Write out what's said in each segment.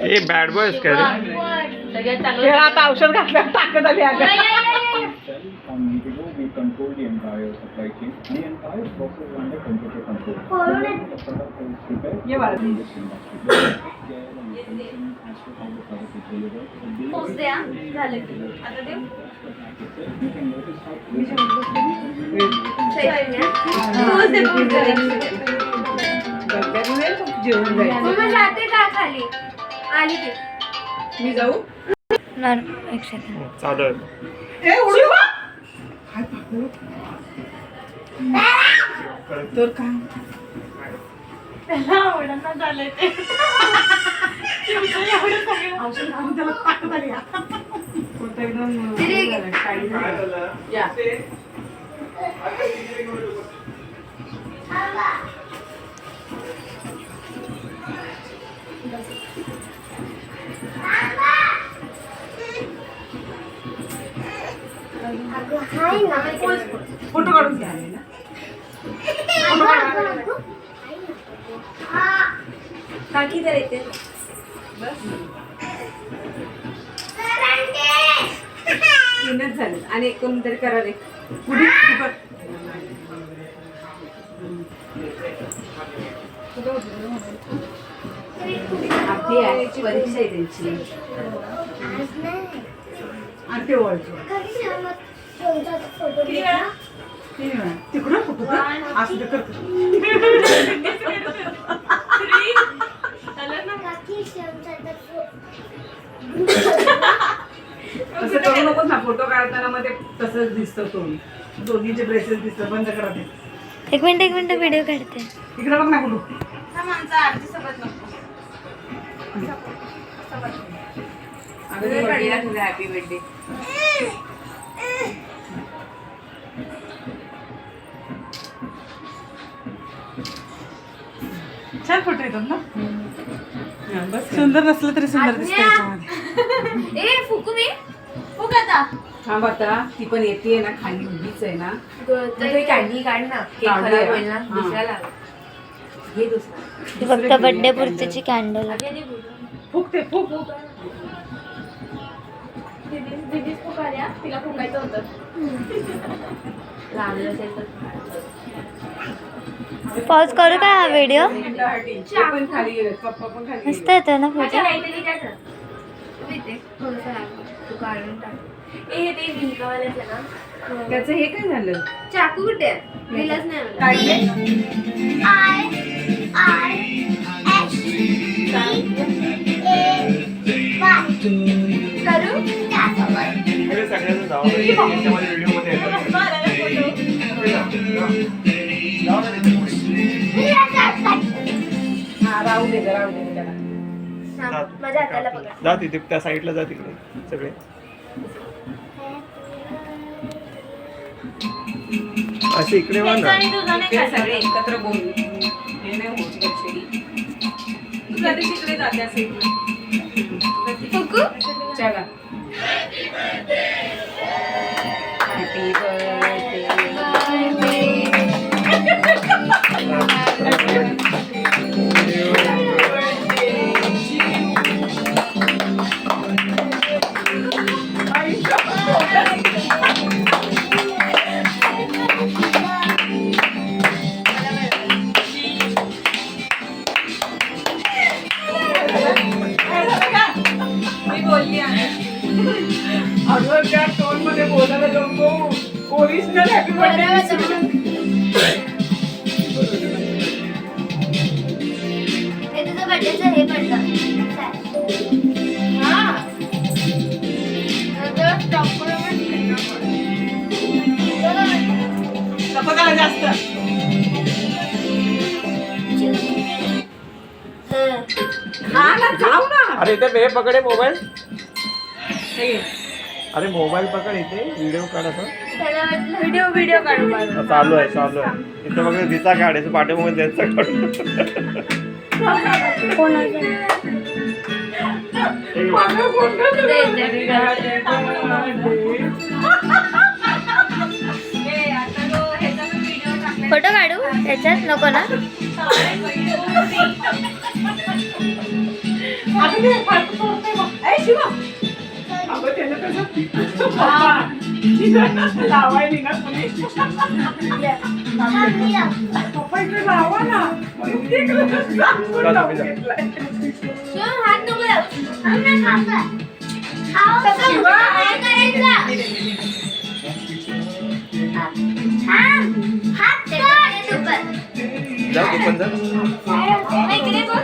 ए bad boy कह रे औषध घातल्या टाकत आली आग जायचं मग जाते का खाली? आली ते मी जाऊ? एक सेकंड चालू आहे ए उडी वा! काय पागल? तर काय? त्याला आवडणं झालंय ते. औषध घालून त्याला ताकद आली कोणतं एकदम दिदी. हे झालं, टाईट झालं. या. फोटो काढून घ्या. टाकी तर येते. तीनच झाले. आणि एक कोणतरी करावे पुढे. तू आपली परीक्षा आहे त्यांची. फोटो? असं ते करतो. तसं करू नकोस ना फोटो काढताना मध्ये तसंच दिसतं तो. दोन्हीचे ड्रेसेस दिसतं बंद करा ते. एक मिनिट एक मिनिट व्हिडिओ काढते. इकडं बघ ना कुठं. हॅपी बर्थडे छान फोटो येतात ना? बस. सुंदर नसलं तरी सुंदर दिसतं याच्यामध्ये. ए फुकू मी. फुक आता. थांब आता ती पण येते ना खाली उभीच आहे ना. कॅन्डी काढ ना. हा. हे. दुसरा. फक्त बर्थडे पुरतीची कॅन्डल फुक ते फुक दिदीच फुकाल्या तिला फुकायचं होतं. लागलं असेल तर. पॉज करू का हा व्हिडिओ पण खाली गेलेत पप्पा पण खाली मस्त. येतो. ना फोटो ते. काढून टाक. हे ते भिंकावाल्याचं आहे ना. त्याचं हे काय झालं? चाकू कुठे आहे? दिलाच नाही करू? सगळ्यांचं. याच्यामध्ये व्हिडिओमध्ये. हा राहू दे राहू दे त्याला. थांब, माझ्या हाताला बघा. जा तिथे त्या साईडला जा तिकडे सगळे. असे इकडे वा ना. सगळे एकत्र बोल हे नाही होत actually. तू कधी तिकडे जाते असेल फुकू चला हॅपी बर्थडे हे पडलं जास्त हा ना जाऊ ना अरे इथे हे पकडे मोबाईल. अरे मोबाईल पकड इथे व्हिडिओ काढायचा त्याला व्हिडिओ व्हिडिओ काढू चालू आहे चालू आहे. इथे बघा दिसा काढायचं पाठीमागे त्यांचा. फोटो काढू? त्याच्यात नको ना? शिवा. अगं, त्यानं कसं- हा. लावायली ना कोणी. पप्पा इकडे लावा ना. इकडे सांगून लावून घेतलंय. शिवम, हात नको लावू. तसं शिवा. काय करायचं? हात कर. ऊपर. जा तू पण जा नाही, इकडे बघ.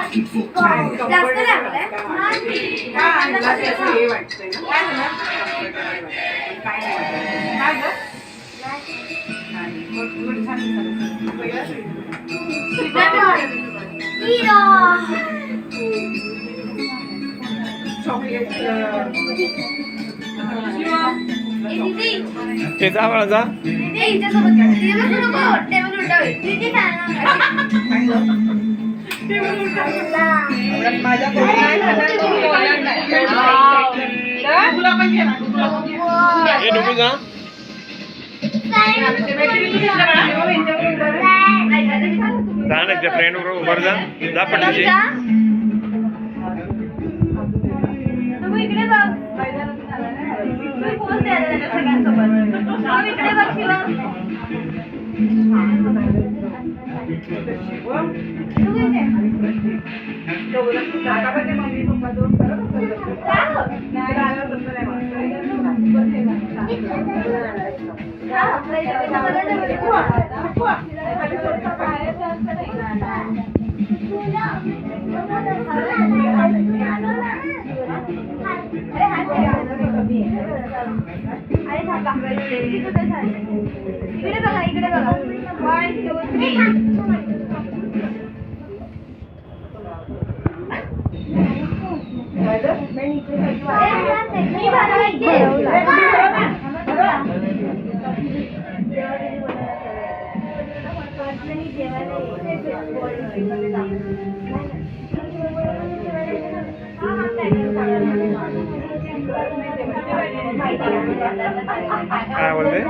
जास्त लागलंय. काय हे वाटतंय ना. काय झालं? काय नाही वाटत. काय पहिला चॉकलेट ते जा बाळा जा हिच्यासोबत तिच्यासोबत नको, टेबल उलटा होईल. दीदी, जा. हो. जा ना त्या फ्रेंड बरोबर जा जा. इकडे इकडे बघा इकडे बघा Ah, হ্যাঁ বলবে